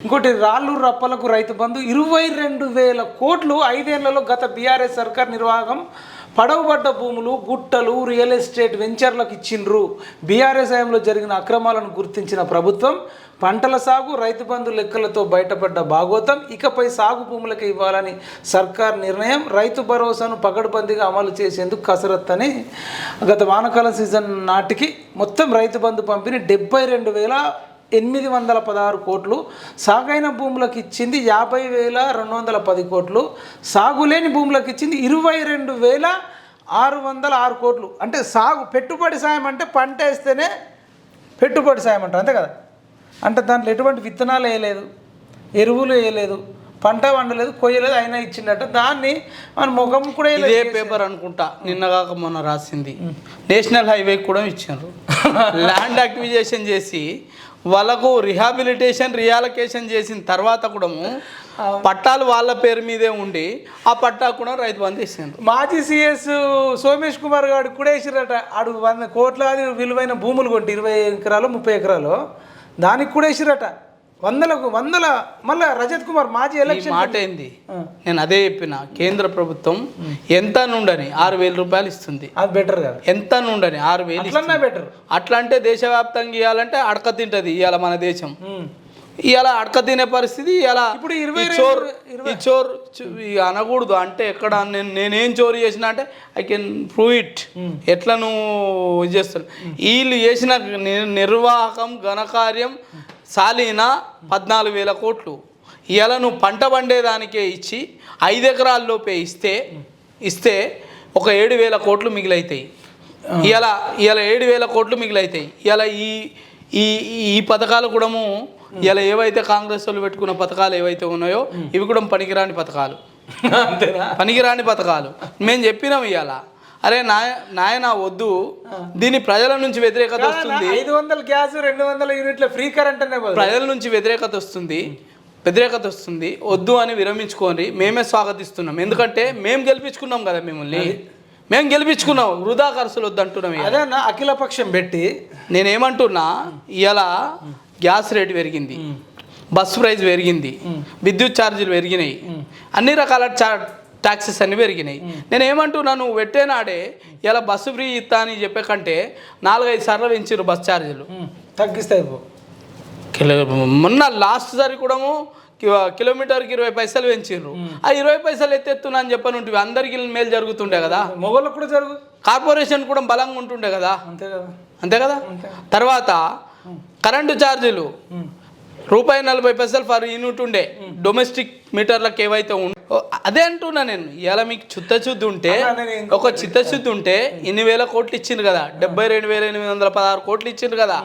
ఇంకోటి రాళ్ళు రప్పలకు రైతు బంధు ఇరవై రెండు వేల కోట్లు ఐదేళ్ళలో గత బీఆర్ఎస్ సర్కార్ నిర్వాహకం పడవబడ్డ భూములు గుట్టలు రియల్ ఎస్టేట్ వెంచర్లకు ఇచ్చిండ్రు. బీఆర్ఎస్ హయాంలో జరిగిన అక్రమాలను గుర్తించిన ప్రభుత్వం పంటల సాగు రైతు బంధు లెక్కలతో బయటపడ్డ భాగోతం ఇకపై సాగు భూములకు ఇవ్వాలని సర్కార్ నిర్ణయం రైతు భరోసాను పకడ్బందీగా అమలు చేసేందుకు కసరత్ అని గత వానకాలం సీజన్ నాటికి మొత్తం రైతు బంధు పంపిణీ డెబ్బై రెండు వేల ఎనిమిది వందల పదహారు కోట్లు సాగైన భూములకు ఇచ్చింది యాభై వేల రెండు వందల పది కోట్లు సాగులేని భూములకు ఇచ్చింది ఇరవై రెండు వేల ఆరు వందల ఆరు కోట్లు. అంటే సాగు పెట్టుబడి సాయం అంటే పంట వేస్తేనే పెట్టుబడి సాయం అంటారు అంతే కదా? అంటే దాంట్లో ఎటువంటి విత్తనాలు వేయలేదు ఎరువులు వేయలేదు పంట వండలేదు కొయ్యలేదు అయినా ఇచ్చిండట. దాన్ని మన ముఖం కూడా ఇదే. పేపర్ అనుకుంటా నిన్నగాక మొన్న రాసింది. నేషనల్ హైవే కూడా ఇచ్చారు. ల్యాండ్ యాక్టివిజేషన్ చేసి వాళ్ళకు రిహాబిలిటేషన్ రియాలకేషన్ చేసిన తర్వాత కూడా పట్టాలు వాళ్ళ పేరు మీదే ఉండి ఆ పట్టా కూడా రైతు బంధు ఇచ్చిండ్రు మాజీ సీఎస్ సోమేష్ కుమార్ గారు కూడా వేసిరట. ఆడు వంద కోట్లాది విలువైన భూములు కొంటే ఇరవై ఎకరాలు ముప్పై ఎకరాలు. దానికి కూడా వేసిరట. వందలకు వందల మళ్ళా రజత్ కుమార్ మాజీ ఎలక్షన్ మాట ఏంది? నేను అదే చెప్పిన కేంద్ర ప్రభుత్వం ఎంత నుండని ఆరు వేల రూపాయలు ఇస్తుంది. అది బెటర్ కదా? ఎంత నుండని ఆరు వేలు బెటర్ అట్లా అంటే దేశవ్యాప్తంగా ఇవ్వాలంటే అడక తింటది ఇవాళ మన దేశం. ఇవాళ అడక తినే పరిస్థితి ఇవాళ ఇప్పుడు ఇరవై చోర్ ఈ చోర్ ఇక అనకూడదు. అంటే ఎక్కడ నేను నేనేం చోరీ చేసిన అంటే ఐ కెన్ ప్రూవ్ ఇట్ ఎట్లా నువ్వు ఇది చేస్తాను వీళ్ళు చేసిన నిర్వాహకం ఘనకార్యం సాలీన పద్నాలుగు వేల కోట్లు. నువ్వు పంట పండేదానికే ఇచ్చి ఐదు ఎకరాల లోపే ఇస్తే ఇస్తే ఒక ఏడు వేల కోట్లు మిగిలైతాయి. ఇవాళ ఇవాళ ఏడు వేల కోట్లు మిగిలైతాయి. ఇవాళ ఈ ఈ ఈ పథకాలు కూడాము ఇలా ఏవైతే కాంగ్రెస్ వాళ్ళు పెట్టుకున్న పథకాలు ఏవైతే ఉన్నాయో ఇవి కూడా పనికిరాని పథకాలు. అంతేనా? పనికిరాని పథకాలు. మేము చెప్పినాం ఇవాళ అరే నాయ నాయన వద్దు. దీని ప్రజల నుంచి వ్యతిరేకత వస్తుంది. ఐదు వందల గ్యాస్ రెండు వందల యూనిట్ల ఫ్రీ కరెంట్ అనే ప్రజల నుంచి వ్యతిరేకత వస్తుంది. వ్యతిరేకత వస్తుంది. వద్దు అని విరమించుకొని మేమే స్వాగతిస్తున్నాం. ఎందుకంటే మేము గెలిపించుకున్నాం కదా మిమ్మల్ని. మేము గెలిపించుకున్నాం. వృధా ఖర్చులు వద్దు అంటున్నాం ఇవాళ. అదే అన్న అఖిల పక్షం పెట్టి. నేనేమంటున్నా ఇవాళ గ్యాస్ రేట్ పెరిగింది. బస్ ప్రైస్ పెరిగింది. విద్యుత్ ఛార్జీలు పెరిగినాయి. అన్ని రకాల ట్యాక్సెస్ అన్ని పెరిగినాయి. నేను ఏమంటున్నా నువ్వు పెట్టేనాడే ఇలా బస్సు ఫ్రీ ఇస్తా అని చెప్పే కంటే నాలుగైదు సార్లు పెంచారు బస్ ఛార్జీలు. తగ్గిస్తాయి మొన్న లాస్ట్ సారి కూడా కిలోమీటర్కి ఇరవై పైసలు పెంచారు ఆ ఇరవై పైసలు ఎత్తెత్తున్నా అని చెప్పని ఉంటుంది అందరికీ మేలు జరుగుతుండే కదా. మొగోళ్ళకు కూడా జరుగు. కార్పొరేషన్ కూడా బలంగా ఉంటుండే కదా. అంతే కదా. అంతే కదా? తర్వాత కరెంటు ఛార్జీలు. రూపాయి నలభై పైసలు ఫర్ యూనిట్ ఉండే. డొమెస్టిక్ మీటర్లకు ఏవైతే అదే అంటున్నా నేను. ఇలా మీకు చిత్తశుద్ధి ఉంటే ఒక చిత్తశుద్ధి ఉంటే ఇన్ని వేల కోట్లు ఇచ్చింది కదా. డెబ్బై రెండు వేల ఎనిమిది వందల పదహారు కోట్లు ఇచ్చిండ్రు కదా.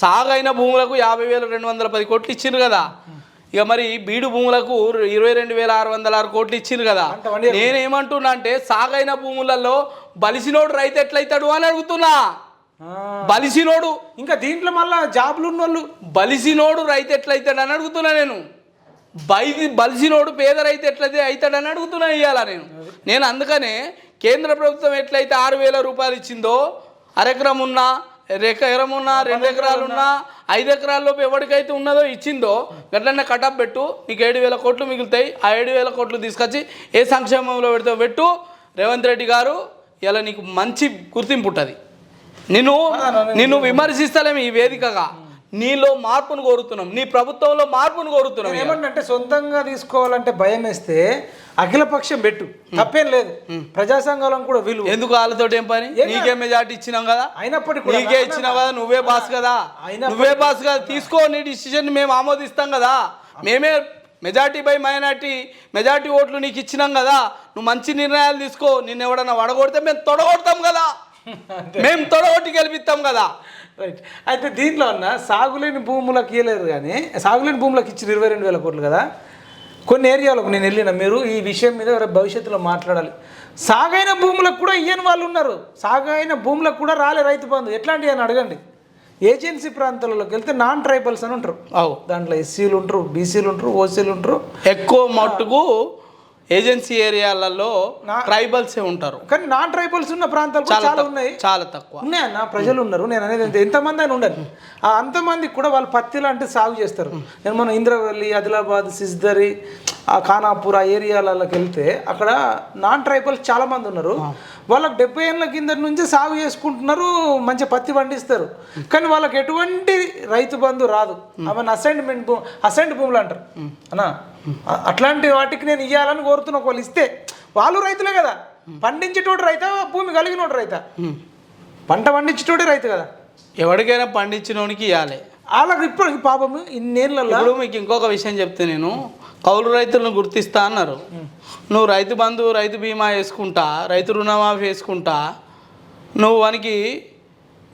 సాగైన భూములకు యాభై వేల రెండు వందల పది కోట్లు ఇచ్చిండ్రు కదా. ఇక మరి బీడు భూములకు ఇరవై రెండు వేల ఆరు వందల ఆరు కోట్లు ఇచ్చిండ్రు కదా. నేనేమంటున్నా అంటే సాగైన భూములలో బలిసినోడు రైతు ఎట్లయితాడు అని అడుగుతున్నా. బలిసినోడు. ఇంకా దీంట్లో మళ్ళా జాబ్లు ఉన్న వాళ్ళు బలిసినోడు రైతు ఎట్లయితాడు అని అడుగుతున్నా నేను. బైది బలిసినోడు పేద రైతు ఎట్లయితే అవుతాడని అడుగుతున్నా ఇవాళ నేను. నేను అందుకనే కేంద్ర ప్రభుత్వం ఎట్లయితే ఆరు వేల రూపాయలు ఇచ్చిందో అరెకరం ఉన్నా ఎకరం ఉన్నా రెండు ఎకరాలు ఉన్నా ఐదు ఎకరాల్లోపు ఎవరికైతే ఉన్నదో ఇచ్చిందో గట్లనే కటప్ పెట్టు నీకు ఏడు వేల కోట్లు మిగులుతాయి. ఆ ఏడు వేల కోట్లు తీసుకొచ్చి ఏ సంక్షేమంలో పెడతావు పెట్టు. రేవంత్ రెడ్డి గారు ఇలా నీకు మంచి గుర్తింపు ఉంటుంది. నిన్ను నిన్ను విమర్శిస్తలేము ఈ వేదికగా. నీలో మార్పును కోరుతున్నాం. నీ ప్రభుత్వంలో మార్పును కోరుతున్నాం. ఏమంటే సొంతంగా తీసుకోవాలంటే భయం వేస్తే అఖిల పక్షం పెట్టు. తప్పేం లేదు. ప్రజా సంఘాలను కూడా విలువ ఎందుకు వాళ్ళతో ఏం పని? నీకే మెజార్టీ ఇచ్చినాం కదా? అయినప్పటికీ నీకే ఇచ్చినావు కదా? నువ్వే బాస్ కదా? నువ్వే బాస్ కదా? తీసుకో నీ డిసిషన్ మేము ఆమోదిస్తాం కదా? మేమే మెజార్టీ బై మైనార్టీ మెజార్టీ ఓట్లు నీకు ఇచ్చినాం కదా? నువ్వు మంచి నిర్ణయాలు తీసుకో. నిన్ను ఎవడన్నా వడగొడితే మేము తొడగొడతాం కదా? మేము తొడగొట్టి గెలిపిస్తాం కదా. రైట్ అయితే దీంట్లో ఉన్న సాగులేని భూములకు ఇవ్వలేరు కానీ సాగులేని భూములకు ఇచ్చిన ఇరవై రెండు వేల కోట్లు కదా. కొన్ని ఏరియాలకు నేను వెళ్ళిన మీరు ఈ విషయం మీద భవిష్యత్తులో మాట్లాడాలి. సాగైన భూములకు కూడా ఇయ్యని వాళ్ళు ఉన్నారు. సాగైన భూములకు కూడా రాలే రైతు బంధు. ఎట్లాంటివి అని అడగండి. ఏజెన్సీ ప్రాంతాలలోకి వెళ్తే నాన్ ట్రైబల్స్ అని ఉంటారు. అవు దాంట్లో ఎస్సీలు ఉంటారు బీసీలు ఉంటారు ఓసీలు ఉంటారు. ఎక్కువ మట్టుకు ఏజెన్సీ ఏరియాలలో ట్రైబల్సే ఉంటారు. కానీ నాన్ ట్రైబల్స్ ఉన్న ప్రాంతాలు చాలా చాలా తక్కువ- ఉన్నాయి. చాలా తక్కువ. ఉన్నాయన్న ప్రజలు ఉన్నారు. నేను అనేది ఎంత- ఎంతమంది అని ఉండరు. ఆ అంతమందికి కూడా వాళ్ళు పత్తి లాంటి సాగు చేస్తారు. నేను మన ఇంద్రవల్లి ఆదిలాబాద్ సిస్దరి ఆ ఖానాపూర్ ఆ ఏరియాలలోకి వెళ్తే అక్కడ నాన్ ట్రైబల్స్ చాలా మంది ఉన్నారు. వాళ్ళకి డెబ్బై ఏళ్ళ కింద నుంచి సాగు చేసుకుంటున్నారు మంచి పత్తి పండిస్తారు. కానీ వాళ్ళకి ఎటువంటి రైతు బంధు రాదు. అవన్నీ అసైన్మెంట్ భూ అసైన్డ్ భూములు అంటారు. అన్నా అట్లాంటి వాటికి నేను ఇవ్వాలని కోరుతున్నా ఒకళ్ళు ఇస్తే వాళ్ళు రైతులే కదా. పండించేటోడు రైతా భూమి కలిగినోడు రైతా. పంట పండించేటోడే రైతు కదా. ఎవరికైనా పండించినోనికి ఇవ్వాలి వాళ్ళకి ఇప్పుడు పాపము ఇన్నేళ్ళల్లో ఇప్పుడు మీకు ఇంకొక విషయం చెప్తే నేను కౌలు రైతులను గుర్తిస్తా అన్నారు. నువ్వు రైతు బంధు రైతు బీమా వేసుకుంటా రైతు రుణమాఫీ వేసుకుంటా నువ్వు వానికి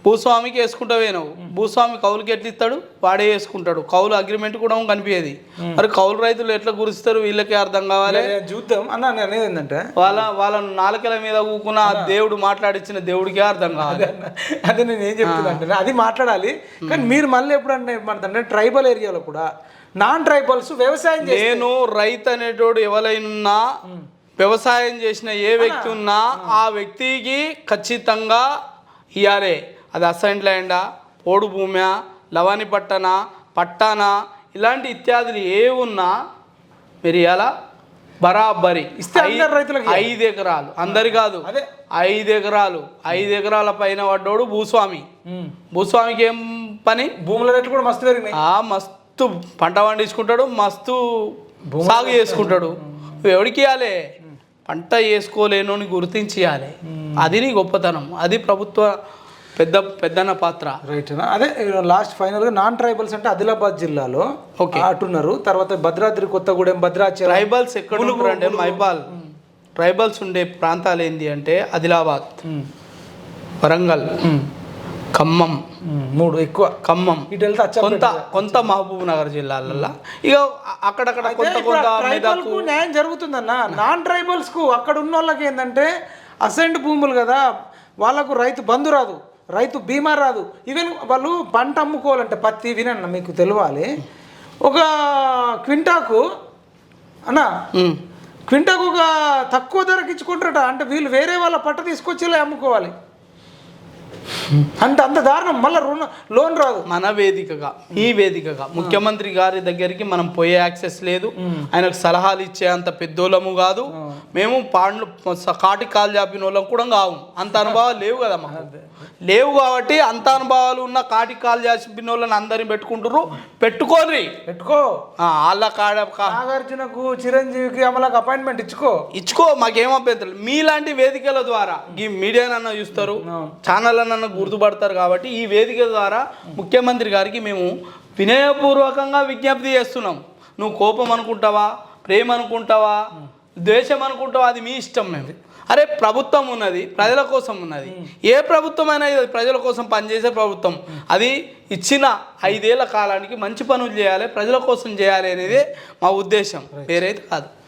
భూస్వామికి వేసుకుంటావే నువ్వు. భూస్వామి కౌలుకి ఎట్లా ఇస్తాడు వాడే వేసుకుంటాడు. కౌలు అగ్రిమెంట్ కూడా కనిపించేది మరి కౌలు రైతులు ఎట్లా గురిస్తారు? వీళ్ళకే అర్థం కావాలి. చూద్దాం. అన్న నేను అనేది ఏంటంటే వాళ్ళ వాళ్ళ నాలుకల మీద కూకున్న ఆ దేవుడు మాట్లాడించిన దేవుడికే అర్థం కావాలి. అదే నేను ఏం చెప్తున్నా అంటే అది మాట్లాడాలి. కానీ మీరు మళ్ళీ ఎప్పుడంటే ఏమంటే ట్రైబల్ ఏరియాలో కూడా నాన్ ట్రైబల్స్ వ్యవసాయం నేను రైతు అనేటోడు ఎవరైనా వ్యవసాయం చేసిన ఏ వ్యక్తి ఉన్నా ఆ వ్యక్తికి ఖచ్చితంగా ఇవ్వాలి అది అసైన్ ల్యాండా పోడు భూమ్యా? లవాని పట్టణ పట్టానా? ఇలాంటి ఇత్యాదులు ఏ ఉన్నా మీరు ఇవ్వాలా బరాబరి. రైతులకి. ఐదు ఎకరాలు. అందరి కాదు. అదే. ఐదు ఎకరాలు. ఐదు ఎకరాల పైన పడ్డోడు భూస్వామి. భూస్వామికి ఏం పని? భూముల రేట్లు కూడా మస్తు పెరిగినాయి. ఆ మస్తు పంట పండించుకుంటాడు మస్తు సాగు చేసుకుంటాడు. ఎవరికి ఇవ్వాలి పంట వేసుకోలేను గుర్తించి ఇవ్వాలి అది నీ గొప్పతనం. అది ప్రభుత్వ పెద్ద పెద్దన్న పాత్ర. రైట్ అదే లాస్ట్ ఫైనల్గా నాన్ ట్రైబల్స్ అంటే ఆదిలాబాద్ జిల్లాలో Okay. అటున్నారు. తర్వాత భద్రాద్రి కొత్తగూడెం భద్రాచలం ట్రైబల్స్ ఎక్కడ ఉంటారంటే మైబాల్. ట్రైబల్స్ ఉండే ప్రాంతాలు ఏంటి అంటే ఆదిలాబాద్. ఉమ్. వరంగల్. ఉమ్. ఖమ్మం. మూడు ఎక్కువ. ఖమ్మం. ఇటు వెళ్తే. కొంత కొంత మహబూబ్ నగర్ జిల్లాలలో ఇక అక్కడక్కడ కొంత కొంత న్యాయం జరుగుతుందన్న. నాన్ ట్రైబల్స్కు అక్కడ ఉన్న వాళ్ళకి ఏంటంటే అసెంట్ భూములు కదా. వాళ్ళకు రైతు బంధు రాదు. రైతు బీమా రాదు. ఈవెన్ వాళ్ళు పంట అమ్ముకోవాలంటే పత్తి వినన్న మీకు తెలియాలి. ఒక క్వింటాకు అన్న. క్వింటాకు ఒక తక్కువ ధరకి ఇచ్చుకుంటారట. అంటే వీళ్ళు వేరే వాళ్ళ పట్ట తీసుకొచ్చి ఇలా అమ్ముకోవాలి. అంటే అంత దారుణం. మళ్ళీ రుణ లోన్ రాదు. మన వేదికగా ఈ వేదికగా. ముఖ్యమంత్రి గారి దగ్గరికి మనం పోయే యాక్సెస్ లేదు. ఆయనకు సలహాలు ఇచ్చే అంత పెద్దోళ్ళము కాదు. మేము పాండ్లు కాటి కాలు చాపిన వాళ్ళం కూడా కావు. అంత అనుభవాలు లేవు కదా మాకు. లేవు కాబట్టి అంత అనుభవాలు ఉన్న కాటి కాలు చాపిన వాళ్ళని అందరిని పెట్టుకుంటారు పెట్టుకోరి పెట్టుకో. వాళ్ళ కాడ నాగార్జునకు చిరంజీవికి అమలకు అపాయింట్మెంట్ ఇచ్చుకో. ఇచ్చుకో మాకేం అభ్యంతరం మీలాంటి వేదికల ద్వారా ఈ మీడియానన్న చూస్తారు. ఛానల్ అన్న గుర్తుపడతారు కాబట్టి ఈ వేదిక ద్వారా ముఖ్యమంత్రి గారికి మేము వినయపూర్వకంగా విజ్ఞప్తి చేస్తున్నాం. నువ్వు కోపం అనుకుంటావా? ప్రేమ అనుకుంటావా? ద్వేషం అనుకుంటావా? అది మీ ఇష్టం మేము. అరే ప్రభుత్వం ఉన్నది ప్రజల కోసం ఉన్నది. ఏ ప్రభుత్వం అయినా ప్రజల కోసం పనిచేసే ప్రభుత్వం. అది ఇచ్చిన ఐదేళ్ళ కాలానికి మంచి పనులు చేయాలి ప్రజల కోసం చేయాలి అనేది మా ఉద్దేశం. వేరైతే కాదు.